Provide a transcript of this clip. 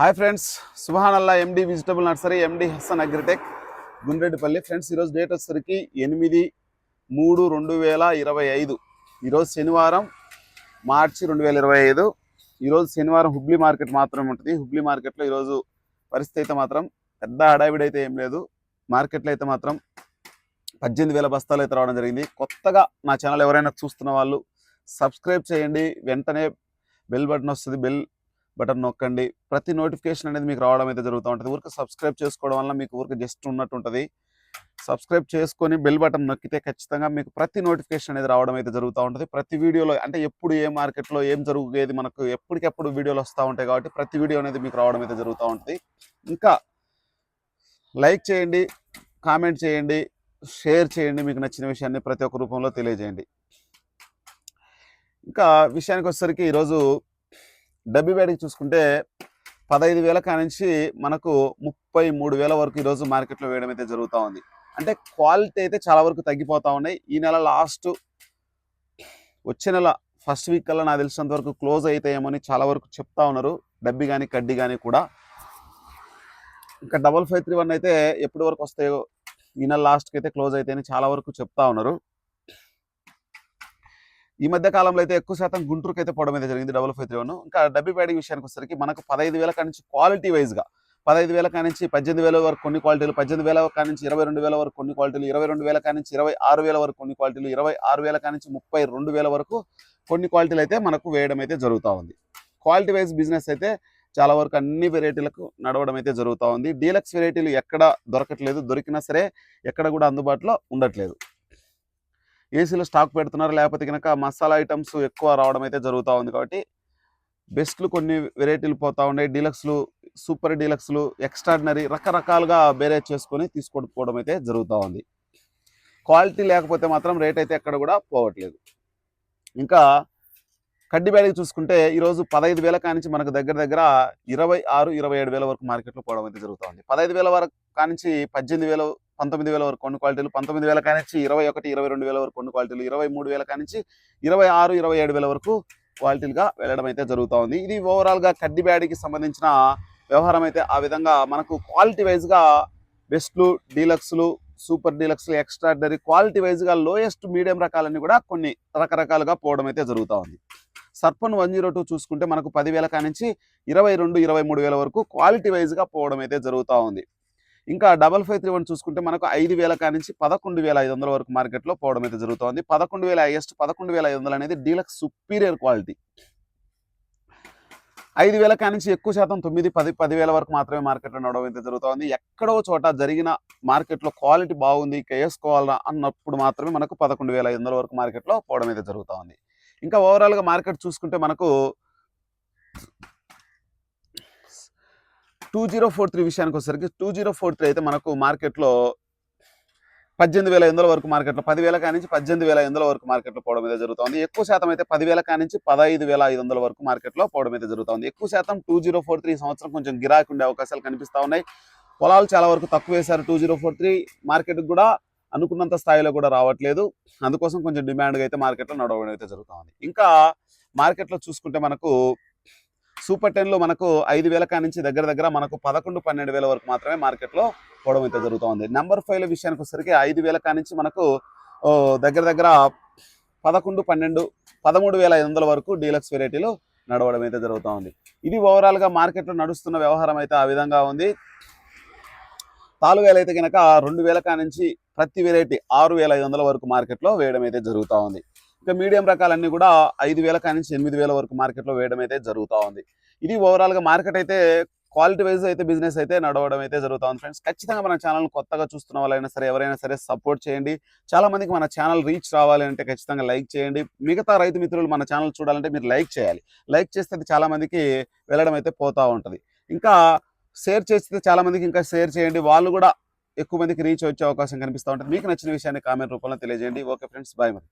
Hi friends సుహానల్లా MD vegetable nursery MD Hasan agritech Gundreddipalli. Friends ఈరోజు date వచ్చేసరికి ఎనిమిది మూడు రెండు వేల ఇరవై ఐదు. ఈరోజు శనివారం మార్చి రెండు వేల ఇరవై ఐదు. ఈరోజు శనివారం హుబ్లీ మార్కెట్ మాత్రమే ఉంటుంది. హుబ్లీ మార్కెట్లో ఈరోజు పరిస్థితి అయితే మాత్రం పెద్ద హడావిడి అయితే ఏం లేదు. మార్కెట్లో అయితే మాత్రం పద్దెనిమిది వేల బస్తాలు అయితే రావడం జరిగింది. కొత్తగా నా ఛానల్ ఎవరైనా చూస్తున్న వాళ్ళు సబ్స్క్రైబ్ చేయండి. వెంటనే బెల్ బటన్ వస్తుంది. బెల్ బటన్ నొక్కండి. ప్రతి నోటిఫికేషన్ అనేది మీకు రావడం అయితే జరుగుతూ ఉంటుంది. ఊరికి సబ్స్క్రైబ్ చేసుకోవడం వల్ల మీకు ఊరికి జస్ట్ ఉన్నట్టు ఉంటుంది సబ్స్క్రైబ్ చేసుకొని బెల్ బటన్ నొక్కితే ఖచ్చితంగా మీకు ప్రతి నోటిఫికేషన్ అనేది రావడం అయితే జరుగుతూ ఉంటుంది. ప్రతి వీడియోలో అంటే ఎప్పుడు ఏ మార్కెట్లో ఏం జరుగుతుంది మనకు ఎప్పటికెప్పుడు వీడియోలు వస్తూ ఉంటాయి కాబట్టి ప్రతి వీడియో అనేది మీకు రావడం అయితే జరుగుతూ ఉంటుంది. ఇంకా లైక్ చేయండి కామెంట్ చేయండి షేర్ చేయండి మీకు నచ్చిన విషయాన్ని ప్రతి ఒక్క రూపంలో తెలియజేయండి. ఇంకా విషయానికి వచ్చేసరికి ఈరోజు డబ్బి వేడికి చూసుకుంటే పదహైదు వేల కానించి మనకు ముప్పై మూడు వేల వరకు ఈరోజు మార్కెట్లో వేయడం అయితే జరుగుతూ ఉంది. అంటే క్వాలిటీ అయితే చాలా వరకు తగ్గిపోతూ ఉన్నాయి. ఈ నెల లాస్ట్ వచ్చే నెల ఫస్ట్ వీక్ కల్లా నాకు తెలిసినంత వరకు క్లోజ్ అవుతాయేమని చాలా వరకు చెప్తా ఉన్నారు. డబ్బి కానీ కడ్డీ కానీ కూడా. ఇంకా డబల్ ఫైవ్ త్రీ వన్ అయితే ఎప్పటి వరకు వస్తాయో ఈ నెల లాస్ట్కి అయితే క్లోజ్ అయితాయని చాలా వరకు చెప్తా ఉన్నారు. ఈ మధ్య కాలంలో అయితే ఎక్కువ శాతం గుంటూరుకి అయితే పోవడం అయితే జరిగింది డబుల్ ఫైవ్ త్రీ వన్ ఇంకా డబ్బీ ప్యాడింగ్ విషయానికి వచ్చేసరికి మనకు పదహైదు వేల కానించి క్వాలిటీ వైజ్గా పదహైదు వేల కానించి పద్దెనిమిది వేల వరకు కొన్ని క్వాలిటీలు పద్దెనిమిది వేల కానించి ఇరవై రెండు వేల వరకు కొన్ని క్వాలిటీలు ఇరవై రెండు వేల కానించి ఇరవై ఆరు వేల వరకు కొన్ని క్వాలిటీలు ఇరవై ఆరు వేల కానించి ముప్పై రెండు వేల వరకు కొన్ని క్వాలిటీలు అయితే మనకు వేయడం అయితే జరుగుతూ ఉంది. క్వాలిటీ వైజ్ బిజినెస్ అయితే చాలా వరకు అన్ని వెరైటీలకు నడవడం అయితే జరుగుతూ ఉంది. డీలక్స్ వెరైటీలు ఎక్కడ దొరకట్లేదు దొరికినా సరే ఎక్కడ కూడా అందుబాటులో ఉండట్లేదు. ఏసీలో స్టాక్ పెడుతున్నారు. లేకపోతే కనుక మసాలా ఐటమ్స్ ఎక్కువ రావడం అయితే జరుగుతూ ఉంది కాబట్టి బెస్ట్లు కొన్ని వెరైటీలు పోతా ఉన్నాయి. డీలక్స్లు సూపర్ డీలక్స్లు ఎక్స్ట్రాడినరీ రకరకాలుగా బేరేజ్ చేసుకొని తీసుకొని అయితే జరుగుతూ ఉంది. క్వాలిటీ లేకపోతే మాత్రం రేట్ అయితే ఎక్కడ కూడా పోవట్లేదు. ఇంకా కడ్డీ బ్యాగ్ చూసుకుంటే ఈరోజు పదహైదు వేల కానించి మనకు దగ్గర దగ్గర ఇరవై ఆరు ఇరవై ఏడు వేల వరకు మార్కెట్లో పోవడం అయితే జరుగుతూ ఉంది. పదహైదు వేల వరకు కానించి పద్దెనిమిది వేల పంతొమ్మిది వేల వరకు కొన్ని క్వాలిటీలు పంతొమ్మిది వేల కానించి ఇరవై ఒకటి ఇరవై రెండు వేల వరకు కొన్ని క్వాలిటీలు ఇరవై మూడు వేల కానించి ఇరవై ఆరు ఇరవై ఏడు వేల వరకు క్వాలిటీలుగా వెళ్ళడం అయితే జరుగుతూ ఉంది. ఇది ఓవరాల్గా కడ్డీ బ్యాడీకి సంబంధించిన వ్యవహారం అయితే ఆ విధంగా మనకు క్వాలిటీ వైజ్గా బెస్ట్లు డీలక్స్లు సూపర్ డీలక్స్లు ఎక్స్ట్రాడనరీ క్వాలిటీ వైజ్గా లోయెస్ట్ మీడియం రకాలన్నీ కూడా కొన్ని రకరకాలుగా పోవడం అయితే జరుగుతూ ఉంది. సర్పన్ వన్ జీరో టూ చూసుకుంటే మనకు పదివేల కానించి ఇరవై రెండు ఇరవై మూడు వేల వరకు క్వాలిటీ వైజ్గా పోవడం అయితే జరుగుతూ ఉంది. ఇంకా డబల్ ఫైవ్ త్రీ వన్ చూసుకుంటే మనకు ఐదు వేల కానించి పదకొండు వేల ఐదు వందల వరకు మార్కెట్లో పోవడం అయితే జరుగుతుంది. పదకొండు వేల హైయెస్ట్ పదకొండు వేల ఐదు వందలు అనేది డీలక్స్ సుపీరియర్ క్వాలిటీ. ఐదు వేల కానించి ఎక్కువ శాతం తొమ్మిది పది పదివేల వరకు మాత్రమే మార్కెట్లో నడవడం అయితే జరుగుతుంది. ఎక్కడో చోట జరిగిన మార్కెట్లో క్వాలిటీ బాగుంది వేసుకోవాలా అన్నప్పుడు మాత్రమే మనకు పదకొండు వేల ఐదు వందల వరకు మార్కెట్లో పోవడం అయితే జరుగుతుంది. ఇంకా ఓవరాల్గా మార్కెట్ చూసుకుంటే మనకు టూ జీరో ఫోర్ త్రీ విషయానికి వచ్చేసరికి టూ జీరో ఫోర్ త్రీ అయితే మనకు మార్కెట్లో పద్దెనిమిది వేల ఎనిమిది వరకు మార్కెట్లో పదివేల కానించి పద్దెనిమిది వేల ఎనిమిది వరకు మార్కెట్లో పోవడం అయితే జరుగుతుంది. ఎక్కువ శాతం అయితే పదివేల కానించి పదహైదు వేల ఐదు వందల వరకు మార్కెట్లో పోవడం అయితే జరుగుతుంది. ఎక్కువ శాతం టూ జీరో ఫోర్ త్రీ సంవత్సరం కొంచెం గిరాకీ ఉండే అవకాశాలు కనిపిస్తూ ఉన్నాయి. పొలాలు చాలా వరకు తక్కువ వేశారు టూ జీరో ఫోర్ త్రీ. మార్కెట్కి కూడా అనుకున్నంత స్థాయిలో కూడా రావట్లేదు. అందుకోసం కొంచెం డిమాండ్గా అయితే మార్కెట్లో నడవడం అయితే జరుగుతుంది. ఇంకా మార్కెట్లో చూసుకుంటే మనకు సూపర్ టెన్లో మనకు ఐదు వేల కానించి దగ్గర దగ్గర మనకు పదకొండు పన్నెండు వేల వరకు మాత్రమే మార్కెట్లో పోవడం అయితే జరుగుతూ ఉంది. నెంబర్ ఫైవ్ల విషయానికి వచ్చేసరికి ఐదు వేల కానించి మనకు దగ్గర దగ్గర పదకొండు పన్నెండు పదమూడు వేల ఐదు వందల వరకు డీలక్స్ వెరైటీలు నడవడం అయితే జరుగుతూ ఉంది. ఇది ఓవరాల్గా మార్కెట్లో నడుస్తున్న వ్యవహారం అయితే ఆ విధంగా ఉంది. తాలువేలు అయితే కనుక రెండు వేల కానించి ప్రతి వెరైటీ ఆరు వేల ఐదు వందల వరకు మార్కెట్లో వేయడం అయితే జరుగుతూ ఉంది. ఇంకా మీడియం రకాలన్నీ కూడా ఐదు వేల కానించి ఎనిమిది వేల వరకు మార్కెట్లో వేయడం అయితే జరుగుతూ ఉంది. ఇది ఓవరాల్గా మార్కెట్ అయితే క్వాలిటీ వైజ్ అయితే బిజినెస్ అయితే నడవడం అయితే జరుగుతూ ఉంది ఫ్రెండ్స్ ఖచ్చితంగా మన ఛానల్ కొత్తగా చూస్తున్న వాళ్ళైనా సరే ఎవరైనా సరే సపోర్ట్ చేయండి. చాలా మందికి మన ఛానల్ రీచ్ రావాలి అంటే ఖచ్చితంగా లైక్ చేయండి. మిగతా రైతు మిత్రులు మన ఛానల్ చూడాలంటే మీరు లైక్ చేయాలి. లైక్ చేస్తే చాలా మందికి వెళ్ళడం అయితే పోతూ ఉంటుంది. ఇంకా షేర్ చేస్తే చాలా మందికి ఇంకా షేర్ చేయండి. వాళ్ళు కూడా ఎక్కువ మందికి రీచ్ వచ్చే అవకాశం కనిపిస్తూ ఉంటుంది. మీకు నచ్చిన విషయాన్ని కామెంట్ రూపంలో తెలియజేయండి. ఓకే ఫ్రెండ్స్ బాయ్ మరి.